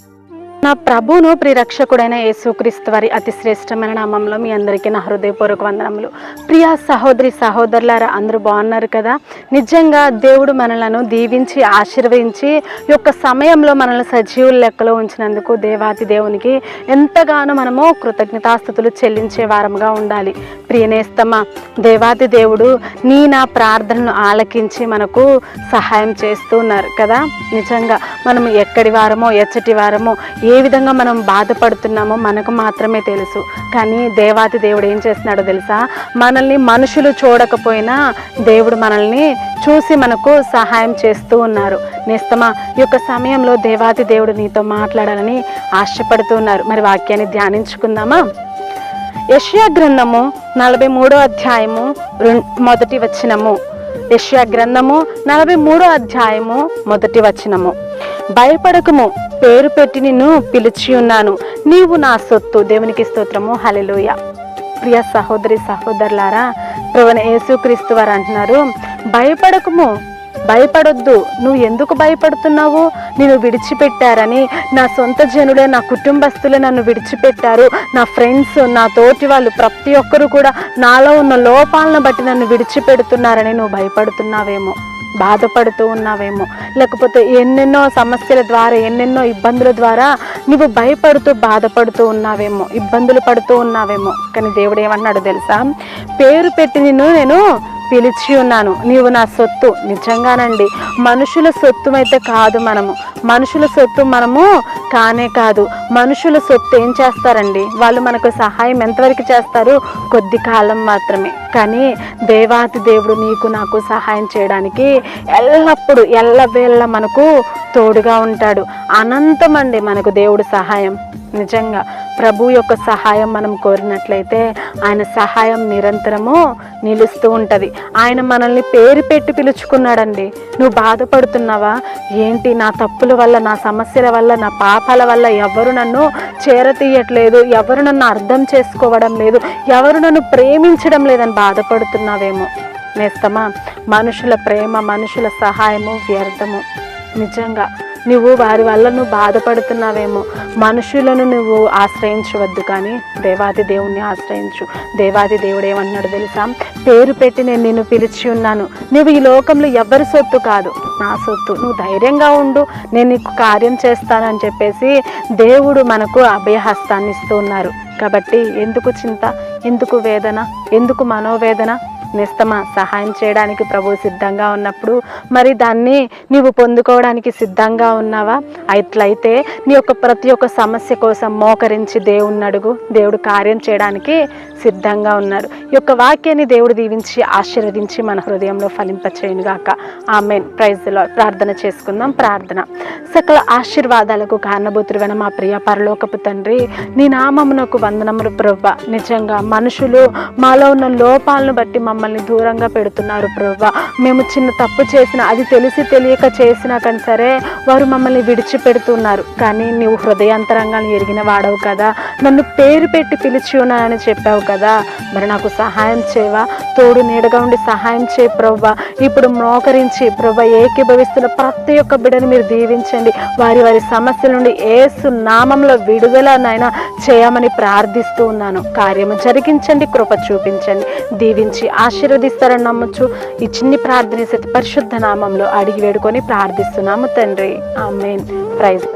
Mm. నా ప్రభువును ప్రిరక్షకుడైన యేసుక్రీస్తు వారి అతి శ్రేష్టమైన నామంలో మీ అందరికీ నా హృదయపూర్వక వందనములు. ప్రియ సహోదరి సహోదరులారా అందరూ బాగున్నారు కదా? నిజంగా దేవుడు మనలను దీవించి ఆశీర్వదించి ఈ యొక్క సమయంలో మనల్ని సజీవుల లెక్కలో ఉంచినందుకు దేవాతి దేవునికి ఎంతగానో మనము కృతజ్ఞతాస్థుతులు చెల్లించే వారముగా ఉండాలి. ప్రియనేస్తమ్మ దేవాతి దేవుడు నీ నా ప్రార్థనను ఆలకించి మనకు సహాయం చేస్తూ ఉన్నారు కదా? నిజంగా మనము ఎక్కడి వారమో ఎచ్చటి వారమో ఏ విధంగా మనం బాధపడుతున్నామో మనకు మాత్రమే తెలుసు. కానీ దేవాతి దేవుడు ఏం చేస్తున్నాడో తెలుసా? మనల్ని మనుషులు చూడకపోయినా దేవుడు మనల్ని చూసి మనకు సహాయం చేస్తూ ఉన్నారు. నేస్తమా ఈ యొక్క సమయంలో దేవాతి దేవుడు నీతో మాట్లాడాలని ఆశపడుతూ ఉన్నారు. మరి వాక్యాన్ని ధ్యానించుకుందామా? యష్యా గ్రంథము నలభై మూడో అధ్యాయము మొదటి వచనము. యష్యా గ్రంథము నలభై మూడో అధ్యాయము మొదటి వచనము. భయపడకము పేరు పెట్టి నిన్ను పిలిచి ఉన్నాను. నీవు నా సొత్తు. దేవునికి స్తోత్రము. హలెలుయ ప్రియ సహోదరి సహోదరులారా ప్రవణ యేసుక్రీస్తు వారు అంటున్నారు భయపడకము. భయపడొద్దు. నువ్వు ఎందుకు భయపడుతున్నావు? నేను విడిచిపెట్టారని. నా సొంత జనులే నా కుటుంబస్తులే నన్ను విడిచిపెట్టారు. నా ఫ్రెండ్స్ నా తోటి వాళ్ళు ప్రతి ఒక్కరు కూడా నాలో ఉన్న లోపాలను బట్టి నన్ను విడిచిపెడుతున్నారని నువ్వు భయపడుతున్నావేమో. బాధపడుతూ ఉన్నావేమో. లేకపోతే ఎన్నెన్నో సమస్యల ద్వారా ఎన్నెన్నో ఇబ్బందుల ద్వారా నువ్వు భయపడుతూ బాధపడుతూ ఉన్నావేమో ఇబ్బందులు పడుతూ ఉన్నావేమో. కానీ దేవుడు ఏమన్నాడు తెలుసా? పేరు పెట్టి నిన్ను నేను పిలిచి ఉన్నాను. నీవు నా సొత్తు. నిజంగానండి మనుషుల సొత్తు అయితే కాదు మనము. మనుషుల సొత్తు మనము కానే కాదు మనుషుల సొత్తు ఏం చేస్తారండి? వాళ్ళు మనకు సహాయం ఎంతవరకు చేస్తారు? కొద్ది కాలం మాత్రమే. కానీ దేవాతి దేవుడు నీకు నాకు సహాయం చేయడానికి ఎల్లప్పుడూ ఎల్లవేళ్ళ మనకు తోడుగా ఉంటాడు. అనంతమండి మనకు దేవుడు సహాయం. నిజంగా. ప్రభు యొక్క సహాయం మనం కోరినట్లయితే ఆయన సహాయం నిరంతరము నిలుస్తూ ఉంటుంది. ఆయన మనల్ని పేరు పెట్టి పిలుచుకున్నాడండి. నువ్వు బాధపడుతున్నావా? ఏంటి నా తప్పుల వల్ల నా సమస్యల వల్ల నా పాపాల వల్ల ఎవరు నన్ను చేరతీయట్లేదు? ఎవరు నన్ను అర్థం చేసుకోవడం లేదు? ఎవరు నన్ను ప్రేమించడం లేదని బాధపడుతున్నావేమో? నేస్తమా? మనుషుల ప్రేమ మనుషుల సహాయము వ్యర్థము. నిజంగా నువ్వు వారి వల్ల నువ్వు బాధపడుతున్నావేమో. మనుషులను నువ్వు ఆశ్రయించవద్దు కానీ దేవాది దేవుణ్ణి ఆశ్రయించు. దేవాది దేవుడు ఏమన్నాడు తెలుసా? పేరు పెట్టి నేను నిన్ను పిలిచి ఉన్నాను. నువ్వు ఈ లోకంలో ఎవరి సొత్తు కాదు. నా సొత్తు. నువ్వు ధైర్యంగా ఉండు. నేను నీకు కార్యం చేస్తానని చెప్పేసి దేవుడు మనకు అభయహస్తాన్ని ఇస్తూ ఉన్నారు. కాబట్టి ఎందుకు చింత? ఎందుకు వేదన? ఎందుకు మనోవేదన? నిస్తమా సహాయం చేయడానికి ప్రభు సిద్ధంగా ఉన్నప్పుడు మరి దాన్ని నీవు పొందుకోవడానికి సిద్ధంగా ఉన్నావా? అట్లయితే నీ యొక్క ప్రతి ఒక్క సమస్య కోసం మోకరించి దేవుణ్ణి అడుగు. దేవుడు కార్యం చేయడానికి సిద్ధంగా ఉన్నాడు. ఈ యొక్క వాక్యాన్ని దేవుడు దీవించి ఆశీర్వదించి మన హృదయంలో ఫలింపచేయునుగాక. ఆమెన్. ప్రైజ్లో ప్రార్థన చేసుకుందాం. ప్రార్థన. సకల ఆశీర్వాదాలకు కారణభూతురువైన మా ప్రియ పరలోకపు తండ్రి నీ నామమునకు వందనములు ప్రభ. నిజంగా మనుషులు మాలో ఉన్న లోపాలను బట్టి మమ్మల్ని మమ్మల్ని దూరంగా పెడుతున్నారు ప్రభా. మేము చిన్న తప్పు చేసిన అది తెలిసి తెలియక చేసినా కానీ సరే వారు మమ్మల్ని విడిచిపెడుతున్నారు. కానీ నీవు హృదయాంతరంగాన్ని ఎరిగిన వాడవు కదా. నన్ను పేరు పెట్టి పిలిచి ఉన్నానని చెప్పావు కదా. మరి నాకు సహాయం చేయవా? తోడు నీడగా ఉండి సహాయం చేయి ప్రభా. ఇప్పుడు మోకరించి ప్రభా ఏకీభవిస్తున్న ప్రతి ఒక్క బిడ్డని మీరు దీవించండి. వారి వారి సమస్యల నుండి ఏసు నామంలో విడుదల నాయన చేయమని ప్రార్థిస్తూ ఉన్నాను. కార్యము జరిగించండి కృప చూపించండి. దీవించి ఆశీర్వదిస్తారని నమ్మొచ్చు ఈ చిన్ని ప్రార్థన సతి పరిశుద్ధ నామంలో అడిగి వేడుకొని ప్రార్థిస్తున్నాము తండ్రి. ఆమెన్. ప్రైజ్.